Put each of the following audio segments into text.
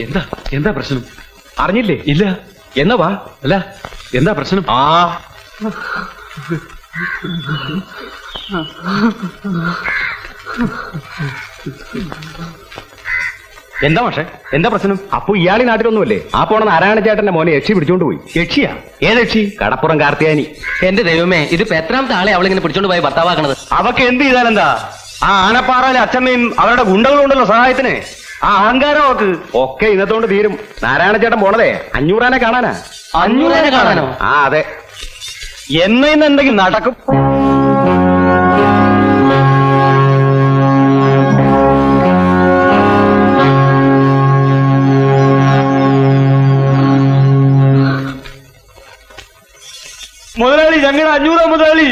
എന്താ? എന്താ പ്രശ്നം? അറിഞ്ഞില്ലേ? ഇല്ല. എന്നാ വാ. അല്ല എന്താ പ്രശ്നം? ആ. എന്താ പക്ഷേ എന്താ പ്രശ്നം? അപ്പൊ ഇയാളി നാട്ടിലൊന്നുമല്ലേ? ആ പോണ നാരായണ ചേട്ടന്റെ മോനെ യക്ഷി പിടിച്ചോണ്ട് പോയി. യക്ഷിയാ? ഏത് യക്ഷി? കടപ്പുറം കാർത്തിയാനി. എന്റെ ദൈവമേ ഇത് എത്രാമത്തെ ആളെ അവളിങ്ങനെ പിടിച്ചോണ്ട് പോയി ഭർത്താവാക്കണത്. അവക്ക് എന്ത് ചെയ്താലെന്താ ആ ആനപ്പാറയിലെ അച്ഛമ്മയും അവരുടെ ഗുണ്ടകളുണ്ടല്ലോ സഹായത്തിന്. ആ അഹങ്കാരം അവക്ക്. ഒക്കെ ഇന്നത്തോണ്ട് തീരും. നാരായണ ചേട്ടൻ പോണതേ? അഞ്ഞൂറാനെ കാണാനാ? അഞ്ഞൂറാനെ കാണാനോ? ആ അതെ. എന്നെന്തെങ്കിലും എന്തെങ്കിലും നടക്കും. മുതലാളി ഞങ്ങളുടെ അഞ്ഞൂറാ മുതലാളി.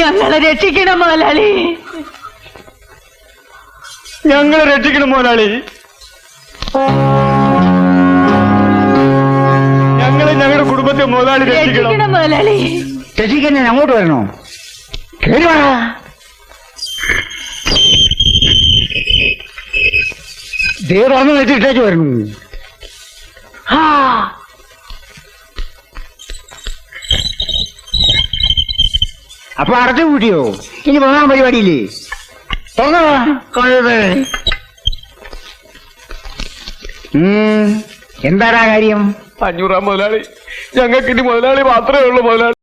ഞങ്ങളെ രക്ഷിക്കണം മുതലാളി. ഞങ്ങളെ രക്ഷിക്കണം മുതലാളി. ഞങ്ങളെ ഞങ്ങളുടെ കുടുംബത്തെ മുതലാളി രക്ഷിക്കണം. മുതലാളി. രക്ഷിക്കാൻ ഞാൻ അങ്ങോട്ട് വരണോ? കേറി വാടാ. ദേ തുറന്നു വെച്ചിട്ടേച്ച് വരണു. ആ അപ്പൊ അടച്ചു കൂട്ടിയോ? ഇനി പോകാൻ പരിപാടിയില്ലേ? എന്താടാ കാര്യം? അഞ്ഞൂറാം മുതലാളി. ഞങ്ങൾക്ക് ഇനി മുതലാളി മാത്രമേ ഉള്ളൂ മുതലാളി.